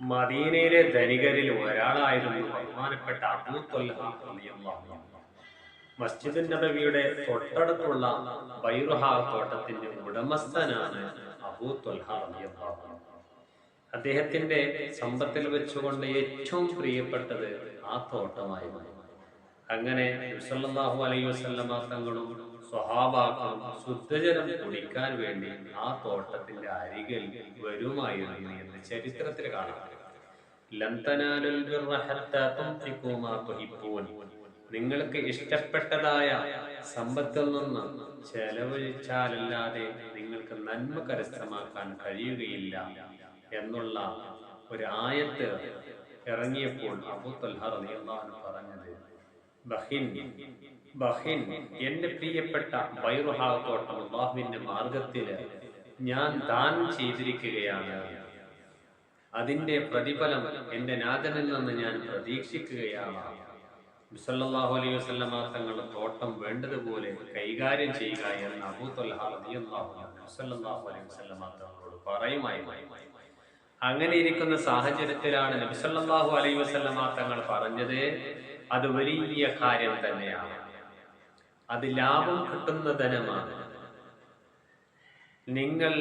മദീനയിലെ ധനികരിൽ ഒരാളായിരുന്നു ബഹുമാനപ്പെട്ട അബൂ ത്വൽഹ റളിയല്ലാഹു അൻഹു. മസ്ജിദ് നബവിയുടെ തൊട്ടടുത്തുള്ള ബൈറുഹ തോട്ടത്തിന്റെ ഉടമസ്ഥനാണ് അബൂ ത്വൽഹ റളിയല്ലാഹു അൻഹു. അദ്ദേഹത്തിന്റെ സമ്പത്തിൽ വെച്ചുകൊണ്ട് ഏറ്റവും പ്രിയപ്പെട്ടത് ആ തോട്ടമായിരുന്നു അങ്ങനെ സല്ലല്ലാഹു അലൈഹി വസല്ലമ തങ്ങളും സ്വഹാബാക്കളും ശുദ്ധജലം കുടിക്കാൻ വേണ്ടി ആ തോട്ടത്തിന്റെ അരികിൽ വരുമായിരുന്നു എന്ന് ചരിത്രത്തിൽ കാണാം. നിങ്ങൾക്ക് ഇഷ്ടപ്പെട്ടതായ സമ്പത്തിൽ നിന്ന് ചെലവഴിച്ചാലല്ലാതെ നിങ്ങൾക്ക് നന്മ കരസ്ഥമാക്കാൻ കഴിയുകയില്ല എന്നുള്ള ഒരു ആയത്ത് ഇറങ്ങിയപ്പോൾ അബു അൻഹു പറഞ്ഞത് എന്റെ പ്രിയപ്പെട്ട ബൈറുഹാ തോട്ടം അള്ളാഹുവിന്റെ മാർഗത്തിൽ ഞാൻ ദാനം ചെയ്തിരിക്കുകയാണ്. അതിന്റെ പ്രതിഫലം എന്റെ നാഥനിൽ നിന്ന് ഞാൻ പ്രതീക്ഷിക്കുകയാണ്. മുസല്ലാഹു അലൈഹി വസല്ലമ തങ്ങളുടെ തോട്ടം വേണ്ടതുപോലെ കൈകാര്യം ചെയ്യുക എന്ന് അബൂ ത്വൽഹ റളിയല്ലാഹു അൻഹു സല്ലല്ലാഹു അലൈഹി തങ്ങളോട് പറയുമായിരുന്നു. അങ്ങനെ ഇരിക്കുന്ന സാഹചര്യത്തിലാണ് നബിസല്ലാഹു അലൈഹി വസല്ലമ തങ്ങൾ പറഞ്ഞത് അത് വലിയ കാര്യം തന്നെയാണ്. അത് ലാഭം കിട്ടുന്ന ധനമാണ്. നിങ്ങൾ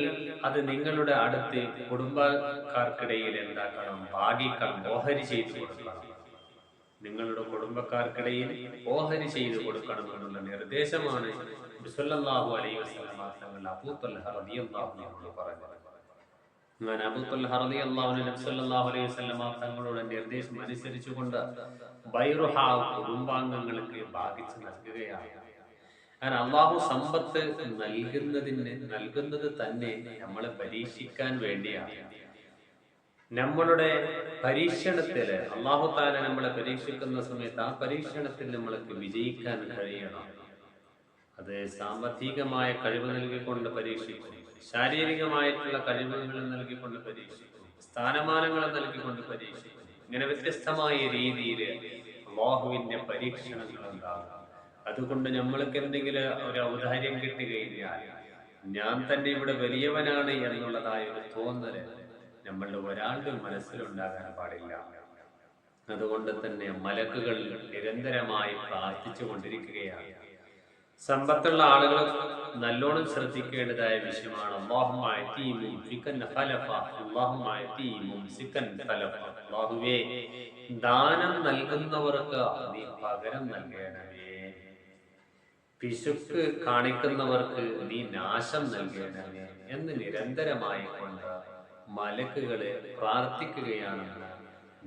അത് നിങ്ങളുടെ അടുത്ത് കുടുംബക്കാർക്കിടയിൽ എന്താക്കണം? ഭാഗിക്കണം ഓഹരി ചെയ്തു കൊടുക്കണം. നിങ്ങളുടെ കുടുംബക്കാർക്കിടയിൽ ഓഹരി ചെയ്തു കൊടുക്കണം എന്നുള്ള നിർദ്ദേശമാണ് സല്ലല്ലാഹു അലൈഹി വസ്ലാം തങ്ങൾ അബൂ ത്വൽഹ റളിയല്ലാഹു അൻഹു പറഞ്ഞത് തങ്ങളുടെ നിർദ്ദേശം അനുസരിച്ചുകൊണ്ട് കൊണ്ട് കുടുംബാംഗങ്ങൾക്ക് ബാധിച്ച് നൽകുകയാണ്. കാരണം അള്ളാഹു സമ്പത്ത് നൽകുന്നതിന് നൽകുന്നത് തന്നെ നമ്മളെ പരീക്ഷിക്കാൻ വേണ്ടിയാണ്. നമ്മളുടെ പരീക്ഷണത്തിൽ അള്ളാഹു താല നമ്മളെ പരീക്ഷിക്കുന്ന സമയത്ത് ആ പരീക്ഷണത്തിൽ നമ്മൾക്ക് വിജയിക്കാൻ കഴിയണം. അത് സാമ്പത്തികമായ കഴിവ് നൽകിക്കൊണ്ട് പരീക്ഷിക്കും. ശാരീരികമായിട്ടുള്ള കഴിവുകൾ നൽകിക്കൊണ്ട് പരീക്ഷിക്കും. സ്ഥാനമാനങ്ങൾ നൽകിക്കൊണ്ട് പരീക്ഷിക്കും. ഇങ്ങനെ വ്യത്യസ്തമായ രീതിയിൽ അള്ളാഹുവിന്റെ പരീക്ഷണങ്ങൾ ഉണ്ടാകും അതുകൊണ്ട് നമ്മൾക്ക് എന്തെങ്കിലും ഒരു ഔദാര്യം കിട്ടുകഴിഞ്ഞാൽ ഞാൻ തന്നെ ഇവിടെ വലിയവനാണ് എന്നുള്ളതായ ഒരു തോന്നൽ നമ്മളുടെ ഒരാളുടെ മനസ്സിലുണ്ടാകാൻ പാടില്ല. അതുകൊണ്ട് തന്നെ മലക്കുകൾ നിരന്തരമായി പ്രാർത്ഥിച്ചു കൊണ്ടിരിക്കുകയാണ് സമ്പത്തുള്ള ആളുകൾ നല്ലോണം ശ്രദ്ധിക്കേണ്ടതായ വിഷയമാണ്. ദാനം നൽകുന്നവർക്ക് നീ പകരം നൽകണമേ. പിശുക്ക് കാണിക്കുന്നവർക്ക് നീ നാശം നൽകണമേ എന്ന് നിരന്തരമായി കൊണ്ട് മലക്കുകളെ പ്രാർത്ഥിക്കുകയാണെന്ന്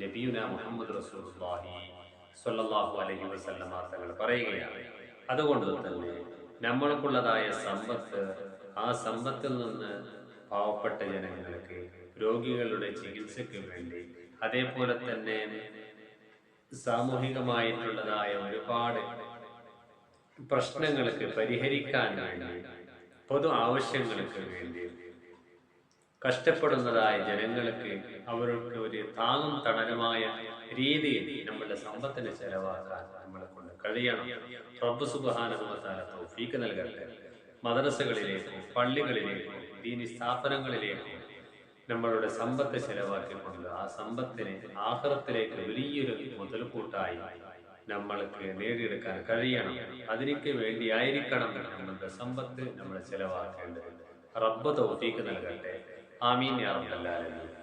നബിയുന മുഹമ്മദ് റസൂലുള്ളാഹി സ്വല്ലല്ലാഹു അലൈഹി വസല്ലമ തങ്ങൾ പറയുകയാണ്. അതുകൊണ്ട് തന്നെ നമ്മൾക്കുള്ളതായ സമ്പത്ത് ആ സമ്പത്തിൽ നിന്ന് പാവപ്പെട്ട ജനങ്ങൾക്ക് രോഗികളുടെ ചികിത്സയ്ക്ക് വേണ്ടി അതേപോലെ തന്നെ സാമൂഹികമായിട്ടുള്ളതായ ഒരുപാട് പ്രശ്നങ്ങൾക്ക് പരിഹരിക്കാൻ വേണ്ടി പൊതു ആവശ്യങ്ങൾക്ക് വേണ്ടി കഷ്ടപ്പെടുന്നതായ ജനങ്ങൾക്ക് അവർക്ക് ഒരു താങ്ങും തണലുമായ രീതിയിൽ നമ്മളുടെ സമ്പത്തിന് ചെലവാക്കാൻ നമ്മളെ കൊണ്ട് കഴിയണം. റബ്ബ് സുബാനുഭവത്താല തൗഫീക്ക് നൽകട്ടെ. മദ്രസകളിലേക്കും പള്ളികളിലേക്കും ദീനി സ്ഥാപനങ്ങളിലേക്കും നമ്മളുടെ സമ്പത്ത് ചെലവാക്കിക്കൊണ്ട് ആ സമ്പത്തിനെ ആഹ്റത്തിലേക്ക് വലിയൊരു മുതൽക്കൂട്ടായി നമ്മൾക്ക് നേടിയെടുക്കാൻ കഴിയണം. അതിനൊക്കെ വേണ്ടിയായിരിക്കണം നമ്മളുടെ സമ്പത്ത് നമ്മൾ ചെലവാക്കേണ്ടത്. റബ്ബ് തൗഫീക്ക് നൽകട്ടെ. آمين يا رب العالمين.